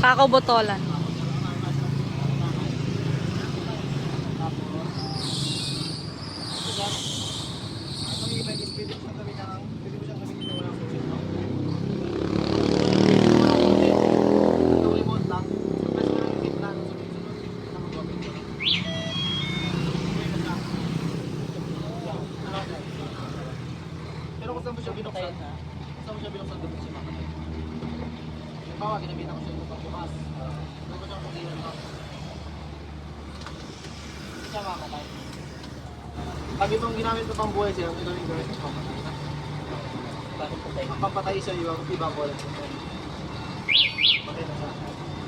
Paco Botolan. Pero kung saan mo siya binuksan? Saan mo siya binuksan, doon siya makakay. Halimbawa, ginamita ko siya yung pagbukas. Doon ko siya kulihan na. Hindi siya makakay. Pag itong ginamit ko pang buhay siya, ito yung gawin ko pamatay na. Ang pampatay siya, iba, iba ko lang. Patay na siya.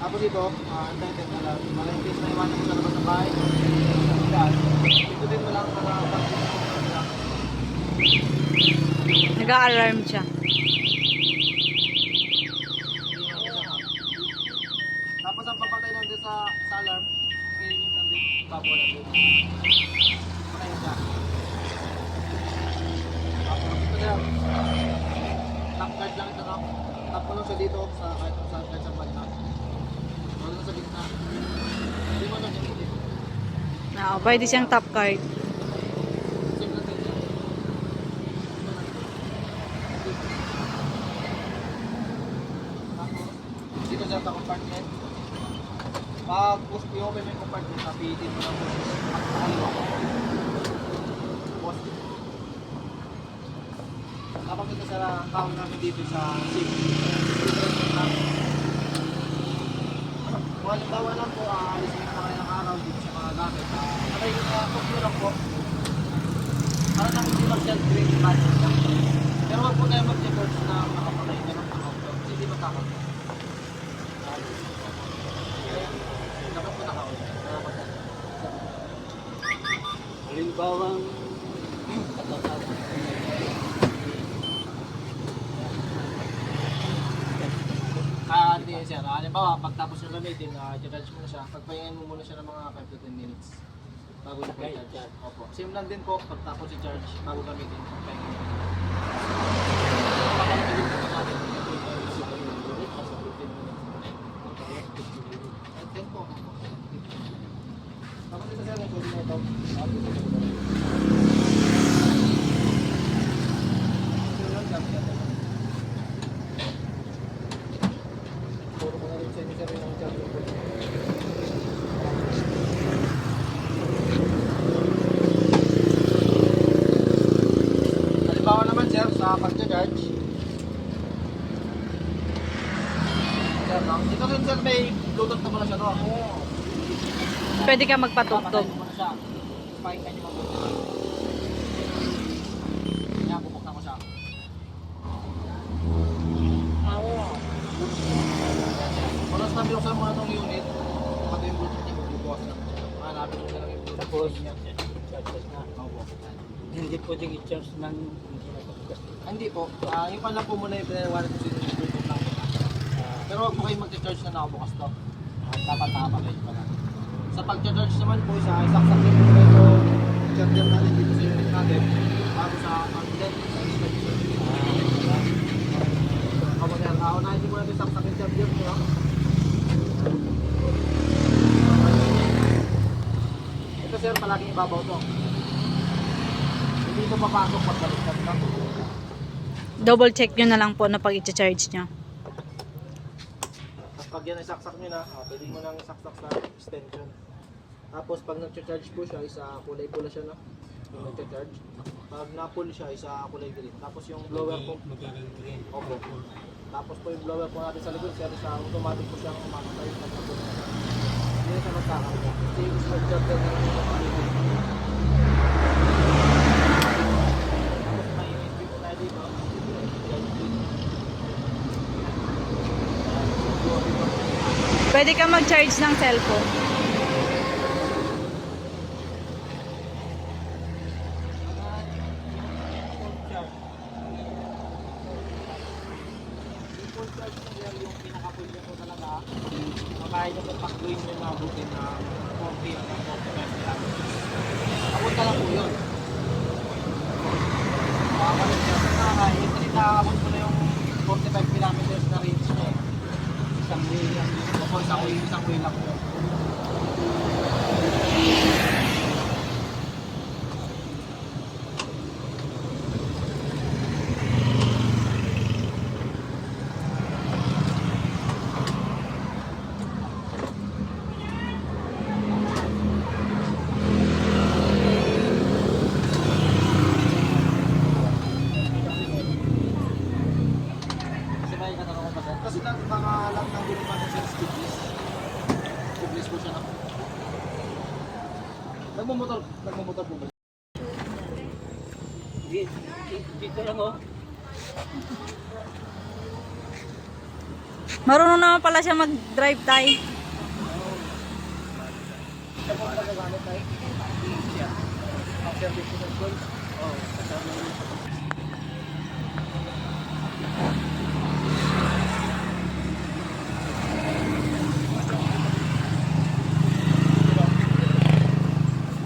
Tapos ito, ah, ang dahil na lang, malay na iwanan mo sa labas ng bahay. Ito din mo lang mga pag-ibig Nag-a-alarm siya. Tapos ang papatay lang din sa, sa alarm, ngayon yung lang din, babo lang din. Patay na siya. Tapos ito na, top guard lang ito no. Tap mo lang siya dito sa kahit kahit sa banda. Wala lang sa gitna. Na dito. Oo, pwede siyang top card. Lang. Tapos, dito sa compartment. Pag push i-open mo yung compartment, napihitin mo lang push. Pakaliwa. Tapos, tapos ito sa kahon namin dito sa SIM. Kung halimbawa lang po, aalis mo na kayo ng araw dito sa mga gamit. Yung uh, push nyo lang po. Para namin hindi mag-self-green battery lang. Pero wag po tayo mag-reverse na makapatay na ng auto. Kasi hindi magkakaroon. Dapat po naka-on. Halimbawa, Ah, hindi sir. Ah, Halimbawa, pagtapos yung gamitin, uh, charge mo na siya. Pagpahingan mo muna siya ng mga 5 to 10 minutes. Bago yung Okay, charge. charge. Opo. Same lang din po, pagtapos yung charge, bago gamitin, pagpahingan mo. Papalagay po natin. Nasa 15 minutes. At 10 po. Tapos ito sir, yung pwede mo ito. Ah, pwede mo ito. Ito lang, gamit natin. Puro ko na rin sa inyo sir yung charger ko. Halimbawa naman sir, sa pag-charge. Sir, no? Ito rin sir, may bluetooth na muna siya no? Pwede ka magpatugtog. Pakinggan niyo mabuti. Yan, bubuksan ko siya. Oras na binuksan mo na itong unit, pati yung bluetooth niya, bubukas na. Hanapin mo na lang yung bluetooth Tapos, niya. charges na. Hindi pwedeng i-charge ng hindi. Ah, Hindi po. Ah, yung pala po muna yung pinawaran ko sino yung bluetooth lang. Pero huwag po kayo mag-charge na nakabukas to. Ah, dapat nakapagay pala. Sa pag-charge naman po siya, isaksak din po ito. Charger natin dito sa unit natin. Bago sa outlet, sa inspection. Kapag yan, ah, unahin din muna ito isaksak yung. Ito sir, palaging ibabaw to. Hindi ito papasok pag baliktad na. Double check nyo na lang po na pag i-charge nyo. Tapos pag yan isaksak nyo na, ah, pwede mo nang isaksak sa extension. Tapos pag nag-charge po siya, isa kulay pula siya no? Yung nag-charge. Pag na-pull siya, isa kulay green. Tapos yung blower po, opo. Tapos po yung blower po natin sa likod, sir, sa automatic po siyang umatay pag na-pull na siya. Hindi na siya magkakarga. Kasi yung smart charger na yung automatic. Tapos may USB po tayo dito. Pwede ka mag-charge ng cellphone. Pinaka-full niya talaga, takbuhin niyo na mabuti na 40 hanggang 45 kilometers. Abot ka lang po yun. Makakalit niya. Nakakalit, nakakabot mo na yung 45 kilometers na range niya. isang million. Opo, isang way, isang way lang po. Kasi may katanong ko pa sir. Kasi lang, mga lang ng gulungan sa tubeless. Tubeless po siya na. Nagmumotor, nagmumotor po ba? Di- di- Dito lang oh. Marunong naman pala siya mag-drive tayo. Siya po nagagamit tayo. Siya. Ang service ko ng